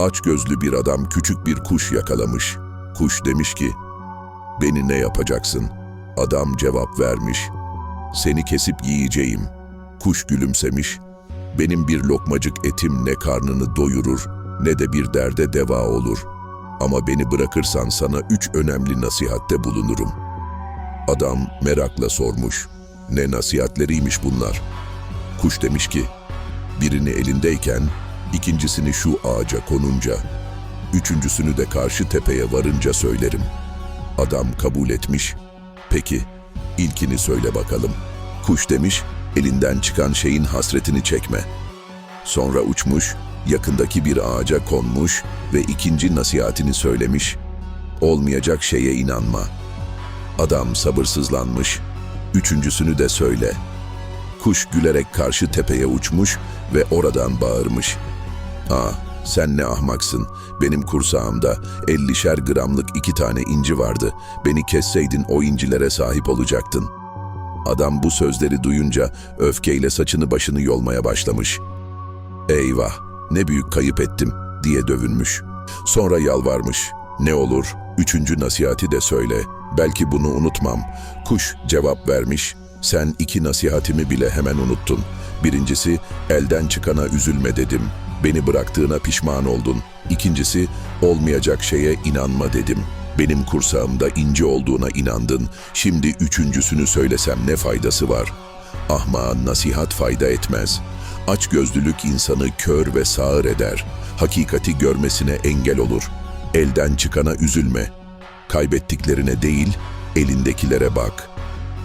Aç gözlü bir adam küçük bir kuş yakalamış. Kuş demiş ki, beni ne yapacaksın? Adam cevap vermiş, seni kesip yiyeceğim. Kuş gülümsemiş, benim bir lokmacık etim ne karnını doyurur ne de bir derde deva olur. Ama beni bırakırsan sana üç önemli nasihatte bulunurum. Adam merakla sormuş, ne nasihatleriymiş bunlar? Kuş demiş ki, birini elindeyken, ikincisini şu ağaca konunca, üçüncüsünü de karşı tepeye varınca söylerim. Adam kabul etmiş, peki ilkini söyle bakalım. Kuş demiş, elinden çıkan şeyin hasretini çekme. Sonra uçmuş, yakındaki bir ağaca konmuş ve ikinci nasihatini söylemiş. Olmayacak şeye inanma. Adam sabırsızlanmış. Üçüncüsünü de söyle. Kuş gülerek karşı tepeye uçmuş ve oradan bağırmış. Aa, sen ne ahmaksın. Benim kursağımda 50'şer gramlık iki tane inci vardı. Beni kesseydin o incilere sahip olacaktın. Adam bu sözleri duyunca öfkeyle saçını başını yolmaya başlamış. Eyvah, ne büyük kayıp ettim diye dövünmüş. Sonra yalvarmış. Ne olur, üçüncü nasihati de söyle. Belki bunu unutmam. Kuş cevap vermiş. Sen iki nasihatimi bile hemen unuttun. Birincisi, elden çıkana üzülme dedim. Beni bıraktığına pişman oldun. İkincisi, olmayacak şeye inanma dedim. Benim kursağımda ince olduğuna inandın. Şimdi üçüncüsünü söylesem ne faydası var? Ahmağın nasihat fayda etmez. Açgözlülük insanı kör ve sağır eder. Hakikati görmesine engel olur. Elden çıkana üzülme. Kaybettiklerine değil, elindekilere bak.